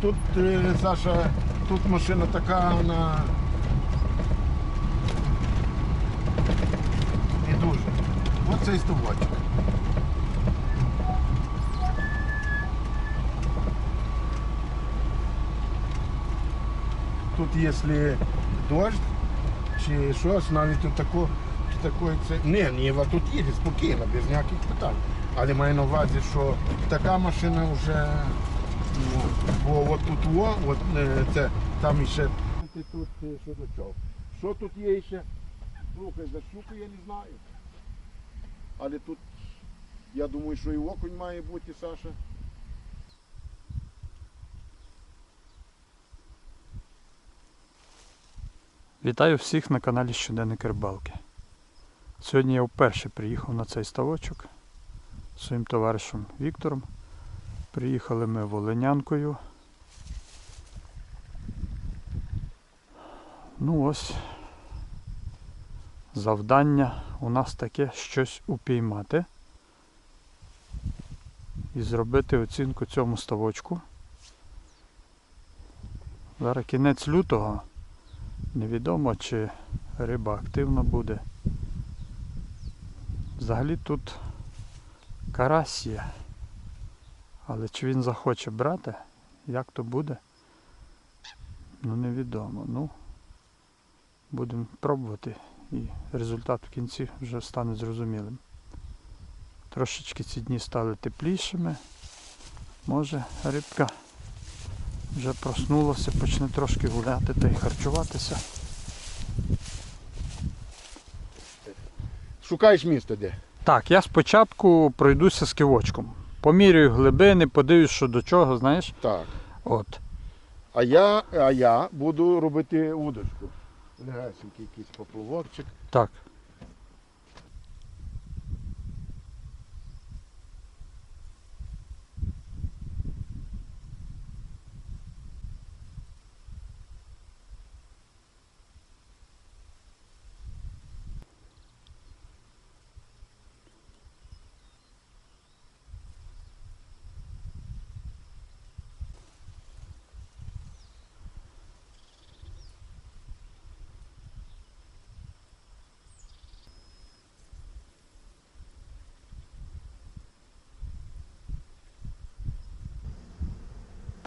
тут, е, Саша, тут машина така, вона не дуже. Ось цей стовочок. Тут якщо дощ чи щось, навіть тут тако, такої це. Ні, Ніва тут їде спокійно, без ніяких питань. Але маю на увазі, що така машина вже. Бо от тут во, от е, це там іще. Ти тут що до чого? Що тут є ще? Слухай, за щуку я не знаю. Але тут, я думаю, що і окунь має бути, Саша. Вітаю всіх на каналі Щоденник Рибалки. Сьогодні я вперше приїхав на цей ставочок зі своїм товаришем Віктором. Приїхали ми Волинянкою. Ну ось завдання у нас таке щось упіймати і зробити оцінку цьому ставочку. Зараз кінець лютого. Невідомо, чи риба активно буде. Взагалі тут карась є. Але чи він захоче брати, як то буде, ну невідомо. Ну, будемо пробувати і результат в кінці вже стане зрозумілим. Трошечки ці дні стали теплішими. Може рибка вже проснулося, почне трошки гуляти та й харчуватися. Шукаєш місто де? Так, я спочатку пройдуся з кивочком. Поміряю глибини, подивлюсь, що до чого, знаєш. Так. От. А я, а я буду робити удочку. Легасенький якийсь поплавочок. Так.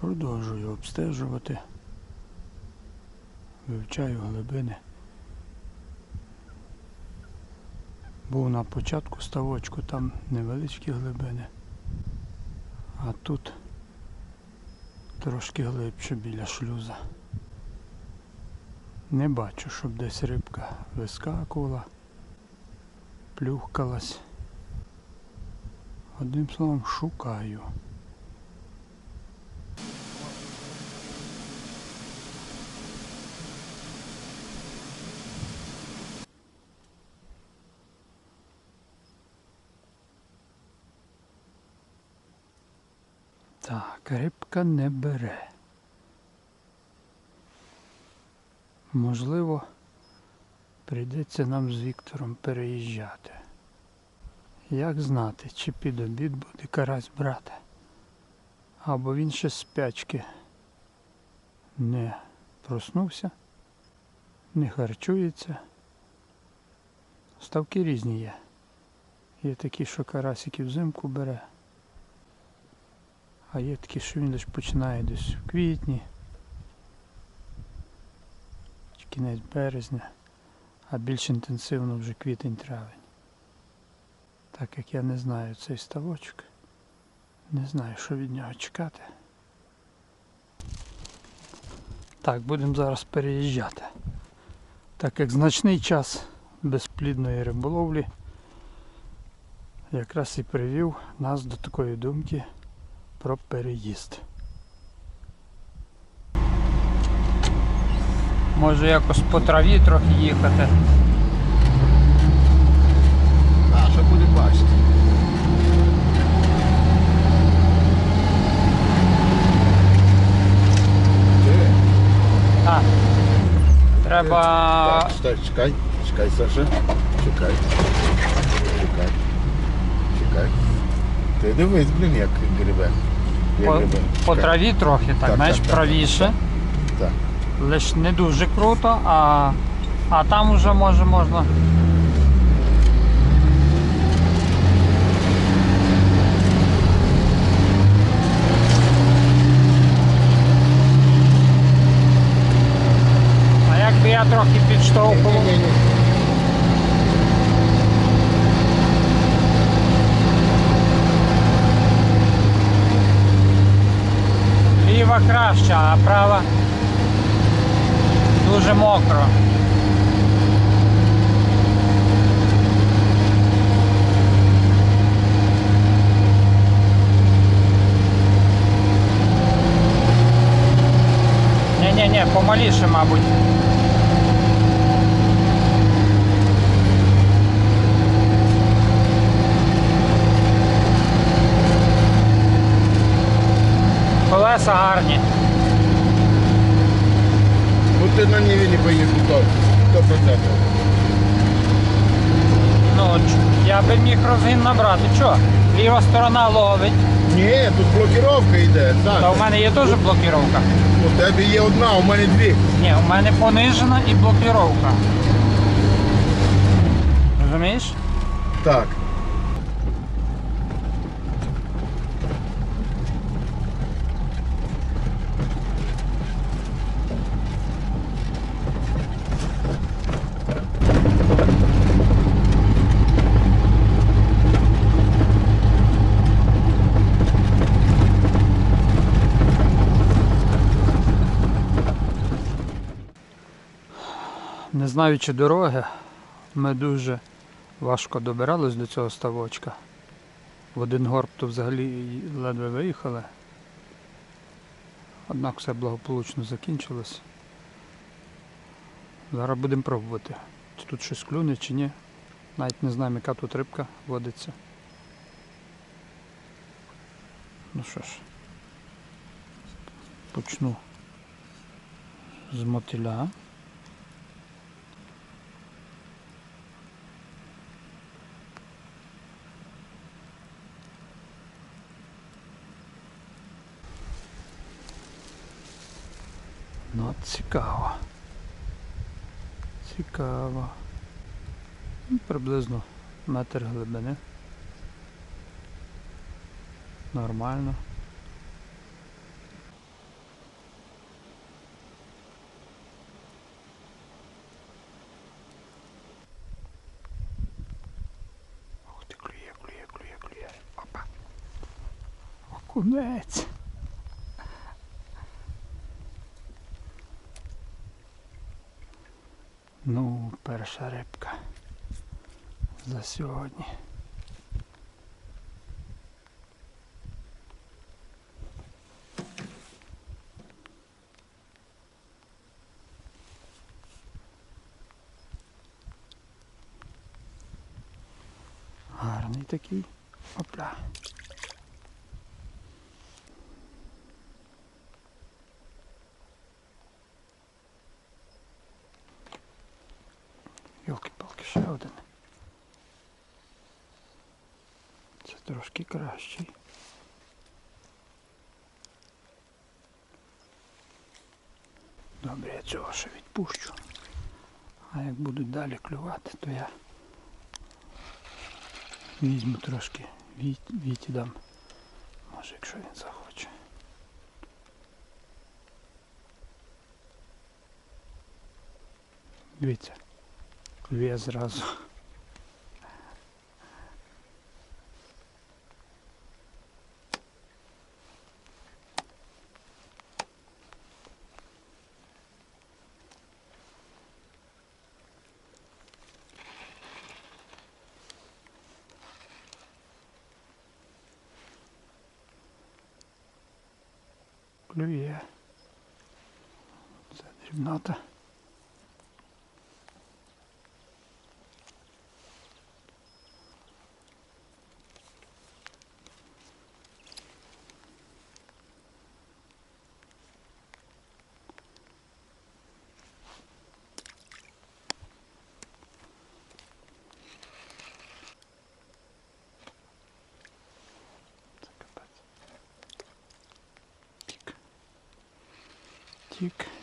Продовжую обстежувати. Вивчаю глибини. Був на початку ставочку, там невеличкі глибини. А тут трошки глибше біля шлюза. Не бачу, щоб десь рибка вискакувала, плюхкалась. Одним словом, шукаю. Так, рибка не бере. Можливо, прийдеться нам з Віктором переїжджати. Як знати, чи під обід буде карась брати, або він ще спячки не проснувся, не харчується. Ставки різні є. Є такі, що карасики взимку бере. А є такі, що він десь починає десь в квітні, чи кінець березня, а більш інтенсивно вже квітень-травень. Так як я не знаю цей ставочок, не знаю, що від нього чекати. Так, будемо зараз переїжджати. Так як значний час безплідної риболовлі якраз і привів нас до такої думки про переїзд. Може якось по траві трохи їхати. А, що буде бачити. Ти? А, треба. Так, стой, чекай, чекай, Саша. Чекай. Чекай. Дивись, блін, як грибе. По, по траві трохи, так, Так, знаєш, так, так, правіше. Так. Лиш не дуже круто, а, а там вже може можна. А якби я трохи підштовхував. Ні-ні-ні. Ліва краща, а права дуже мокро. Ні-ні-ні, помаліше, мабуть. Колеса гарні. Ну ти на Ниві не поїдеш, то 100%. Ну, я би міг розгін набрати. Чо? Ліва сторона ловить. Ні, тут блокировка йде. Та у мене є теж блокіровка. У тебе є одна, у мене дві. Ні, у мене понижена і блокіровка. Розумієш? Так. Знаючи дороги, ми дуже важко добирались до цього ставочка. В один горб то взагалі ледве виїхали. Однак все благополучно закінчилось. Зараз будемо пробувати. Чи тут щось клюне, чи ні. Навіть не знаємо, яка тут рибка водиться. Ну що ж, почну з мотиля. Ну, цікаво. Цікаво. Ну, Приблизно метр глибини. Нормально. Ух ти, клює, клює, клює, клює. Опа. Окунець. Ну, перша рибка за сьогодні. Гарний такий. Опля. Йолки-палки, ще один. Це трошки кращий. Добре, я цього ще відпущу. А як будуть далі клювати, то я візьму трошки віт, віті дам. Може, якщо він захоче. Дивіться, клює зразу. Клює. Це дрібнота. Duke.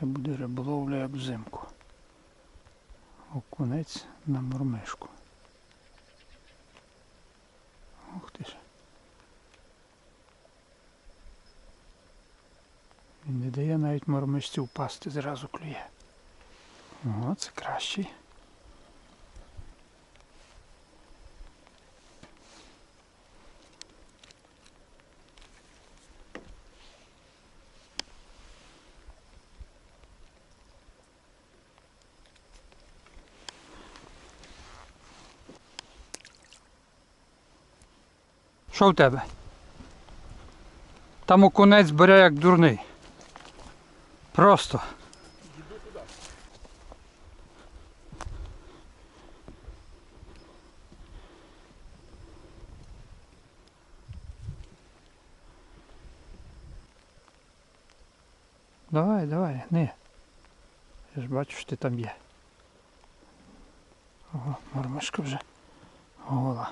Це буде риболовля як взимку. Окунець на мормишку. Ух ти ж. Він не дає навіть мормишці впасти, зразу клює. О, це кращий. Що в тебе? Там окунець бере як дурний. Просто. Давай, давай, не. Я ж бачу, що ти там є. Ого, мормишка вже гола.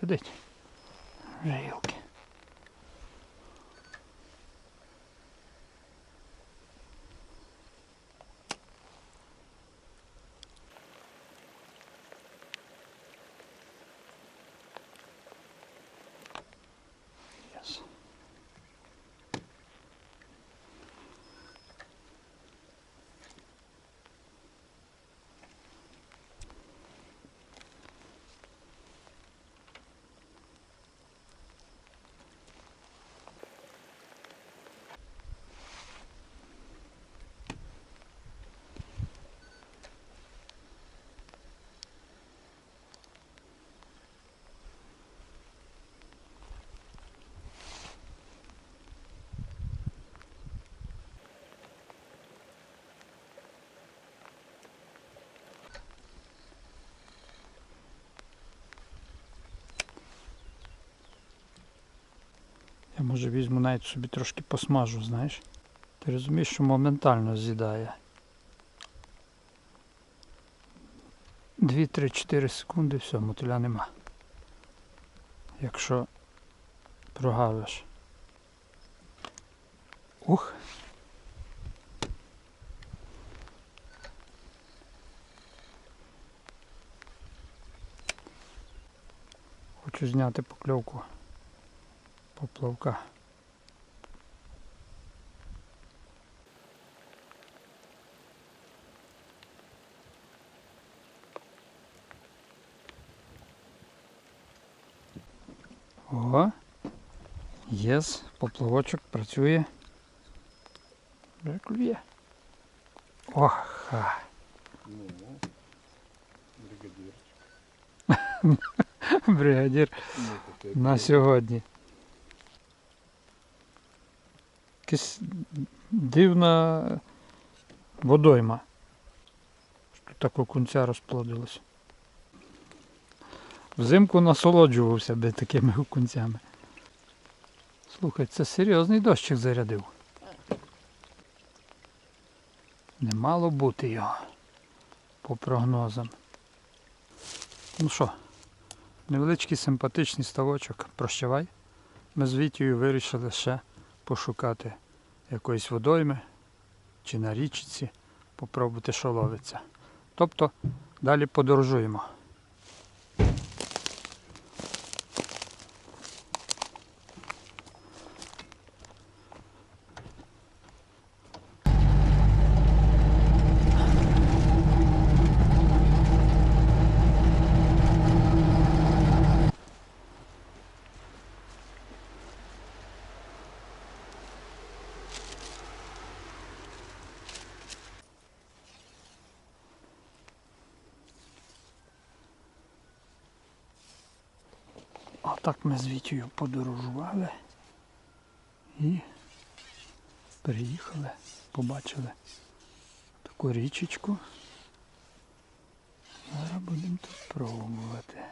Сидить. Вже Я може візьму навіть собі трошки посмажу, знаєш. Ти розумієш, що моментально з'їдає. 2-3-4 секунди, все, мотиля нема. Якщо прогавиш. Ух. Хочу зняти покльовку поплавка. О, єс, поплавочок працює. Вже клює. Оха. Ну, бригадир. Бригадір Ну, таке. на сьогодні. Якась дивна водойма. Що так окунця розплодилось. Взимку насолоджувався би такими окунцями. Слухай, це серйозний дощик зарядив. Не мало бути його по прогнозам. Ну що, невеличкий симпатичний ставочок. Прощавай. Ми з Вітєю вирішили ще пошукати якоїсь водойми чи на річці, попробувати, що ловиться. Тобто далі подорожуємо. Отак ми з Вітєю подорожували і приїхали, побачили таку річечку. Зараз будемо тут пробувати.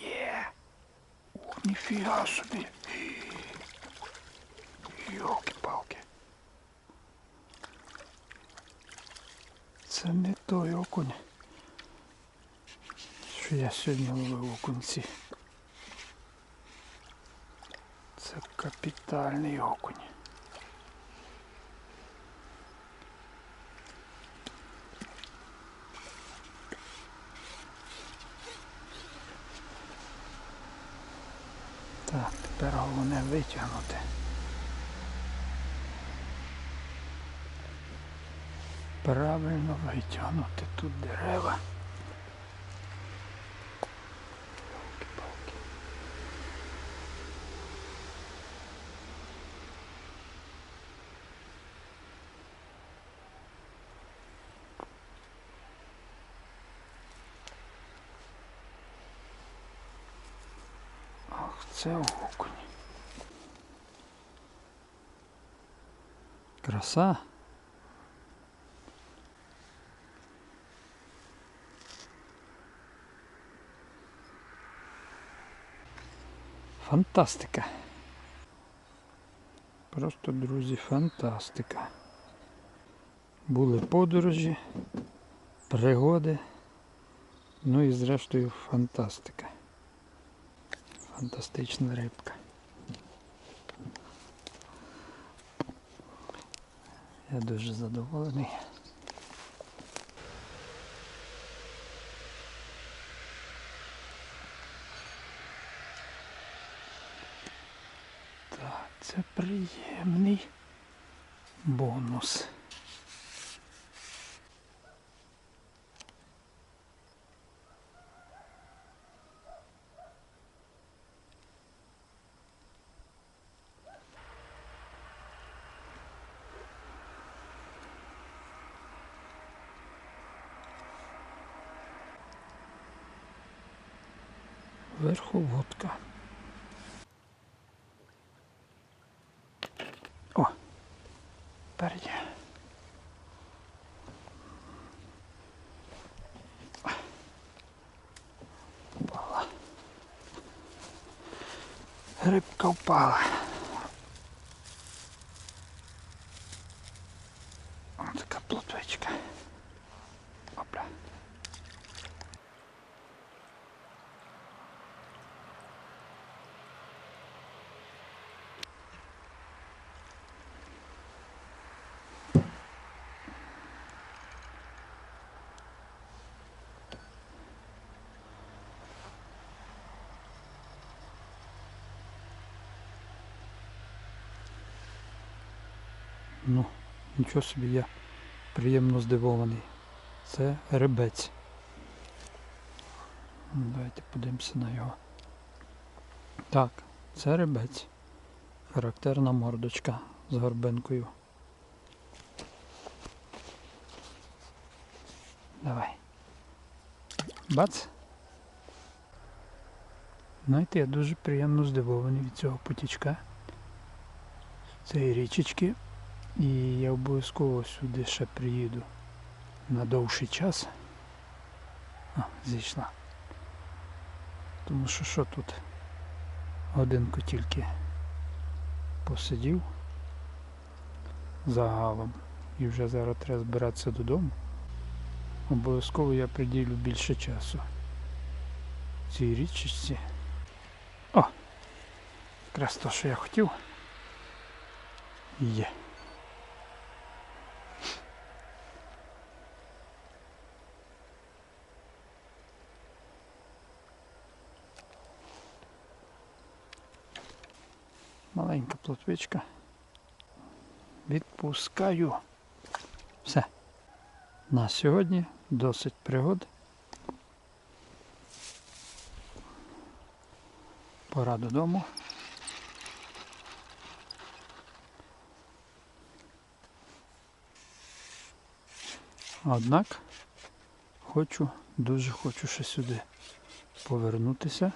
Є! Ух, ніфіга собі! Йолки-палки. Це не той окунь, що я сьогодні ловив окунці. Це капітальний окунь. Так, тепер головне витягнути. Правильно витягнути тут дерева. Це окунь. Краса. Фантастика. Просто, друзі, фантастика. Були подорожі, пригоди, ну і зрештою фантастика. Фантастична рибка. Я дуже задоволений. Так, це приємний бонус. Верховодка. Рибка впала. Ось така плотвичка. Опля. Ну, нічого собі я приємно здивований. Це рибець. Давайте подивимося на його. Так, це рибець. Характерна мордочка з горбинкою. Давай. Бац. Знаєте, я дуже приємно здивований від цього потічка. Цієї річечки. І я обов'язково сюди ще приїду на довший час. А, зійшла. Тому що що тут? Годинку тільки посидів загалом. І вже зараз треба збиратися додому. Обов'язково я приділю більше часу цій річечці. О! Якраз те, що я хотів. Є. Маленька плотвичка. Відпускаю. Все. На сьогодні досить пригод. Пора додому. Однак хочу, дуже хочу ще сюди повернутися,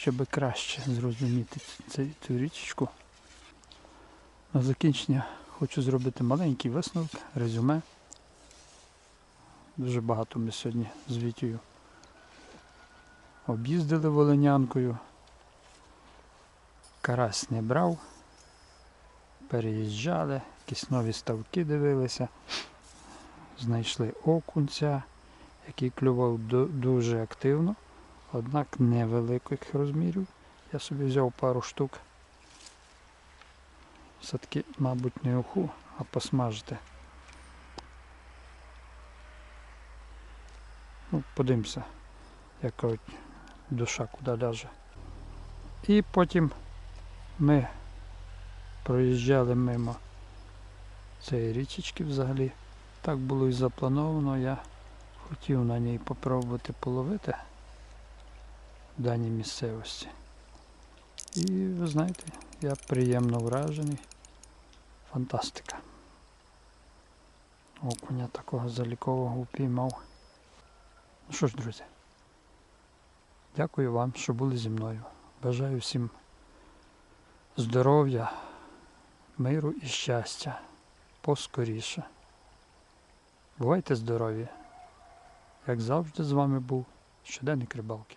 щоб краще зрозуміти цю, цю річечку. На закінчення хочу зробити маленький висновок, резюме. Дуже багато ми сьогодні з Вітєю об'їздили Волинянкою. Карась не брав. Переїжджали, якісь нові ставки дивилися. Знайшли окунця, який клював дуже активно, однак невеликих розмірів. Я собі взяв пару штук. Все-таки, мабуть, не уху, а посмажити. Ну, подивимося, яка душа куди ляже. І потім ми проїжджали мимо цієї річечки взагалі. Так було і заплановано. Я хотів на ній попробувати половити даній місцевості. І ви знаєте, я приємно вражений. Фантастика. Окуня такого залікового упіймав. Ну що ж, друзі, дякую вам, що були зі мною. Бажаю всім здоров'я, миру і щастя поскоріше. Бувайте здорові! Як завжди з вами був щоденник рибалки.